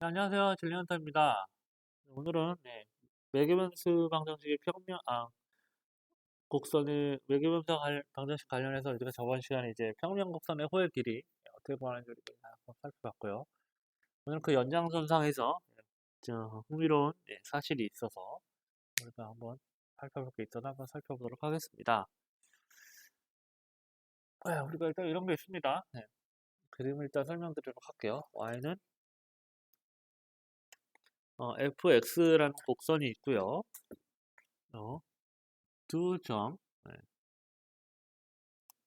네, 안녕하세요. 진리헌터입니다. 오늘은 네, 매개변수 방정식의 평면, 아, 곡선의 매개변수 관- 방정식 관련해서 우리가 저번 시간에 이제 평면 곡선의 호의 길이 어떻게 구하는지 한번 살펴봤고요. 오늘 그 연장선상에서 저 흥미로운 예, 사실이 있어서 우리가 한번 살펴볼 게 있어서 한번 살펴보도록 하겠습니다. 아, 우리가 일단 이런 게 있습니다. 네. 그림을 일단 설명드리도록 할게요. y는 어, fx라는 곡선이 있고요. 어, 두 점, 네.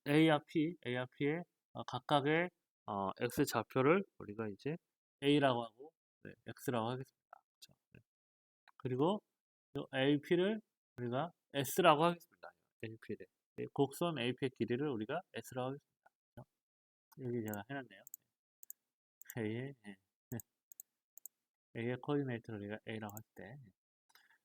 A와 P, A와 P의 어, 각각의 어, x 좌표를 우리가 이제 A라고 하고 네, X라고 하겠습니다. 그렇죠? 네. 그리고 요 AP를 우리가 S라고 하겠습니다. AP를 네, 곡선 AP의 길이를 우리가 S라고 하겠습니다. 그렇죠? 여기 제가 해놨네요. A의 네. A의 코디네이트를 우리가 A라고 할 때.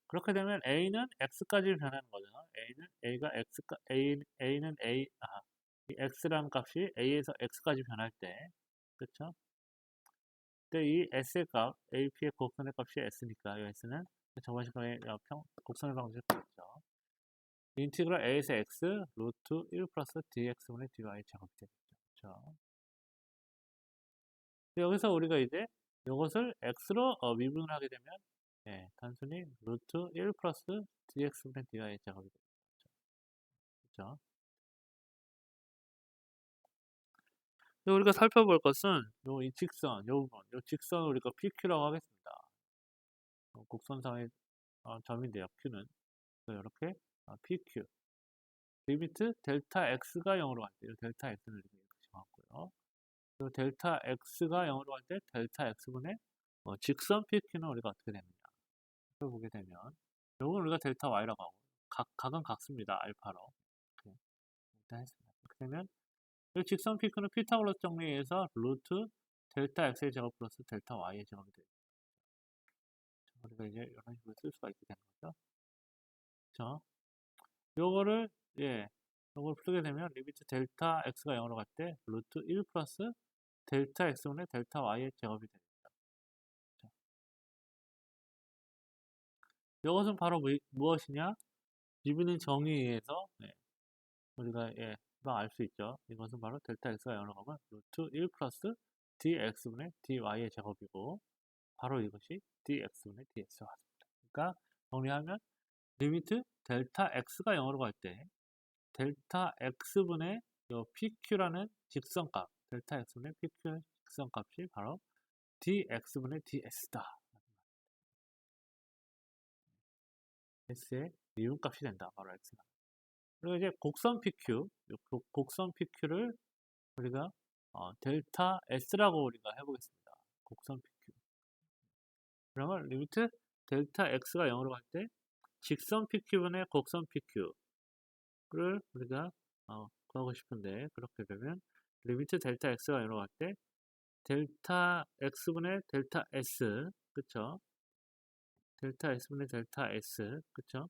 그렇게 되면 A는 X까지 변하는 거죠. A는 A가 X, A, A는 A, 아, 이 X라는 값이 A에서 X까지 변할 때, 그쵸? 근데 이 S의 값, AP의 곡선의 값이 S니까, 이 S는 저번 시간에 평, 곡선의 방식을 봤죠. 인티그럴 A에서 X, 루트 1 플러스 DX분의 DY 제곱이 되겠죠. 그쵸? 여기서 우리가 이제 이것을 x로 어, 미분을 하게 되면 예, 단순히 루트 1 플러스 dx분의 dy의 제곱이 되겠죠. 그렇죠? 우리가 살펴볼 것은 요이 직선, 요 부분, 요 직선을 우리가 PQ라고 하겠습니다. 어, 곡선상의 어, 점인데요, Q는. 이렇게 어, PQ. 리미트 델타 X가 0으로 갈 때, 델타 X는 이렇게. 그 델타 x가 0으로 갈 때 델타 x분의 어, 직선 PQ는 우리가 어떻게 되느냐 보게 되면 이건 우리가 델타 y라고 하고 각, 각은 같습니다. 알파로 이렇게 일단 했습니다. 이 직선 PQ는 피타고라스 정리에 의해서 루트 델타 x의 제곱 플러스 델타 y의 제곱이 되죠. 우리가 이제 이런 식으로 쓸 수가 있게 되는 거죠. 그렇죠? 요거를 예, 요걸 풀게 되면 리미트 델타 x가 0으로 갈 때 루트 1 플러스 델타 x분의 델타 y의 제곱이 됩니다. 이것은 바로 무엇이냐? 리뷰는 정의에 의해서 네. 우리가 예, 알수 있죠. 이것은 바로 델타 x가 0으로 가면 루트 1 플러스 dx분의 dy의 제곱이고 바로 이것이 dx분의 dx와 같습니다. 그러니까 정리하면 리미트 델타 x가 0으로 갈 때 델타 x분의 pq라는 직선값 델타 x분의 pq 직선값이 바로 dx분의 ds다. s의 미분값이 된다. 바로 x가. 그리고 이제 곡선 pq, 곡선 pq를 우리가 어, 델타 s라고 우리가 해보겠습니다. 곡선 pq. 그러면 리미트 델타 x가 0으로 갈 때 직선 pq분의 곡선 pq를 우리가 어, 구하고 싶은데 그렇게 되면 리미트 델타 x가 0으로 갈때 델타 x분의 델타 s 그쵸? 델타 s분의 델타 s 그쵸?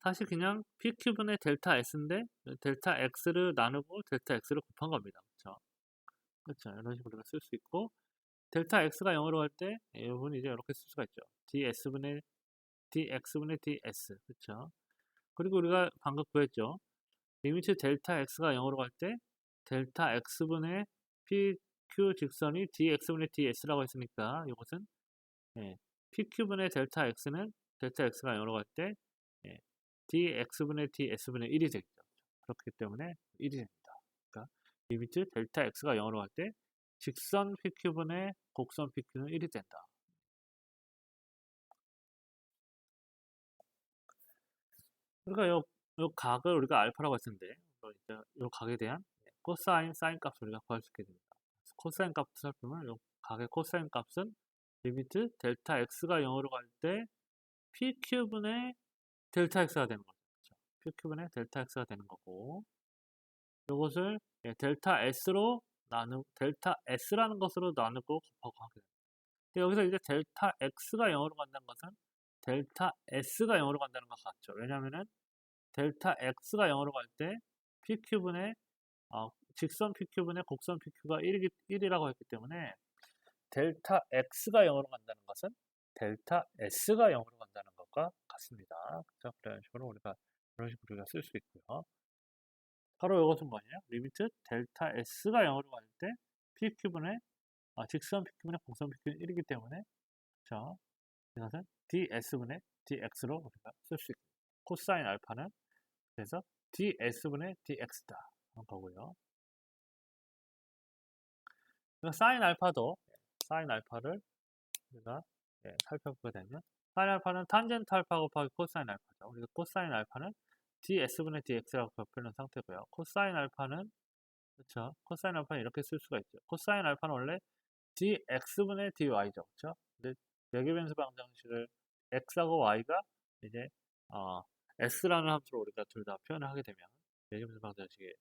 다시 그냥 pq분의 델타 s인데 델타 x를 나누고 델타 x를 곱한 겁니다. 그쵸? 그쵸? 이런 식으로 쓸 수 있고 델타 x가 0으로 갈 때 이 부분 이제 이렇게 쓸 수가 있죠. ds분의 dx분의 ds 그쵸? 그리고 우리가 방금 구했죠. 리미트 델타 x가 0으로 갈 때 델타 x분의 pq 직선이 dx분의 ds라고 했으니까 이것은 예, pq분의 델타 x는 델타 x가 0으로 갈 때 예, dx분의 ds분의 1이 되겠죠. 그렇기 때문에 1이 됩니다. 그러니까 리미트 델타 x가 0으로 갈 때 직선 pq분의 곡선 pq는 1이 된다. 그러니까 요, 요 각을 우리가 알파라고 했는데 이제 요 각에 대한 코사인, 사인 값을 우리가 구할 수 있게 됩니다. 코사인 값을 살펴보면 요 각의 코사인 값은 리미트 델타 x가 0으로 갈 때 pq분의 델타 x가 되는 거죠. 그렇죠? pq분의 델타 x가 되는 거고 이것을 예, 델타 s로 나누 델타 s라는 것으로 나누고 곱하고 하게 됩니다. 여기서 이제 델타 x가 0으로 간다는 것은 델타 s가 0으로 간다는 것 같죠. 왜냐하면 델타 x가 0으로 갈 때 pq분의 어, 직선 pq분의 곡선 pq가 1이, 1이라고 했기 때문에 델타 x가 0으로 간다는 것은 델타 s가 0으로 간다는 것과 같습니다. 그래서 그런 식으로 우리가 그런 식으로 우리가 쓸 수 있고요. 바로 이것은 뭐냐? 리미트 델타 s가 0으로 갈 때 pq분의 아, 직선 pq분의 공선 pq는 1이기 때문에 자, 이것은 ds분의 dx로 우리가 쓸 수 있고 코사인 알파는 그래서 ds분의 dx다 거고요. 사인 알파도 사인 알파를 우리가 예, 살펴보게 되면 사인 알파는 탄젠트 알파 곱하기 코사인 알파죠. 우리가 코사인 알파는 ds분의 dx라고 곱해놓은 상태고요. 코사인 알파는 그렇죠. 코사인 알파는 이렇게 쓸 수가 있죠. 코사인 알파는 원래 dx분의 dy죠. 그렇죠? 근데 외계변수 방정식을 x하고 y가 이제 어, s라는 함수로 우리가 둘 다 표현을 하게 되면 외계변수 방정식의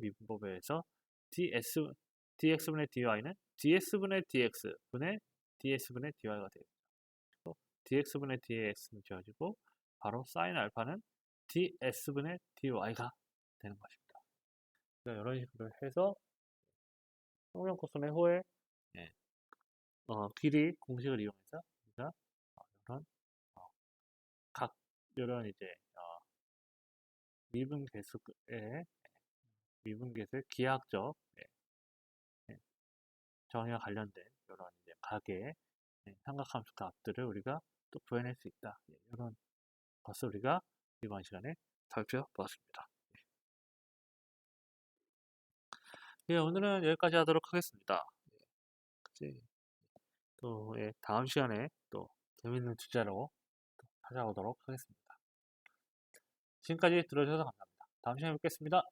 미분법에 의해서 ds dx분의 dy는 ds분의 dx분의 ds분의 dy가 되겠죠. dx분의 dx는 지워지고 바로 sin 알파는 ds분의 dy가 되는 것입니다. 그러니까 이런 식으로 해서 평면 코선의 호의 예, 어, 길이 공식을 이용해서 우리가 어, 이런 어, 각 이런 이제 어, 미분 계수의 미분 계수의 기하학적 예, 예, 정의와 관련된 이런 이제 각의 예, 삼각함수 값들을 우리가 또 구해낼 수 있다. 예, 이런 것을 우리가 이번 시간에 살펴보았습니다. 예, 오늘은 여기까지 하도록 하겠습니다. 예, 또 예, 다음 시간에 또 재밌는 주제로 또 찾아오도록 하겠습니다. 지금까지 들어주셔서 감사합니다. 다음 시간에 뵙겠습니다.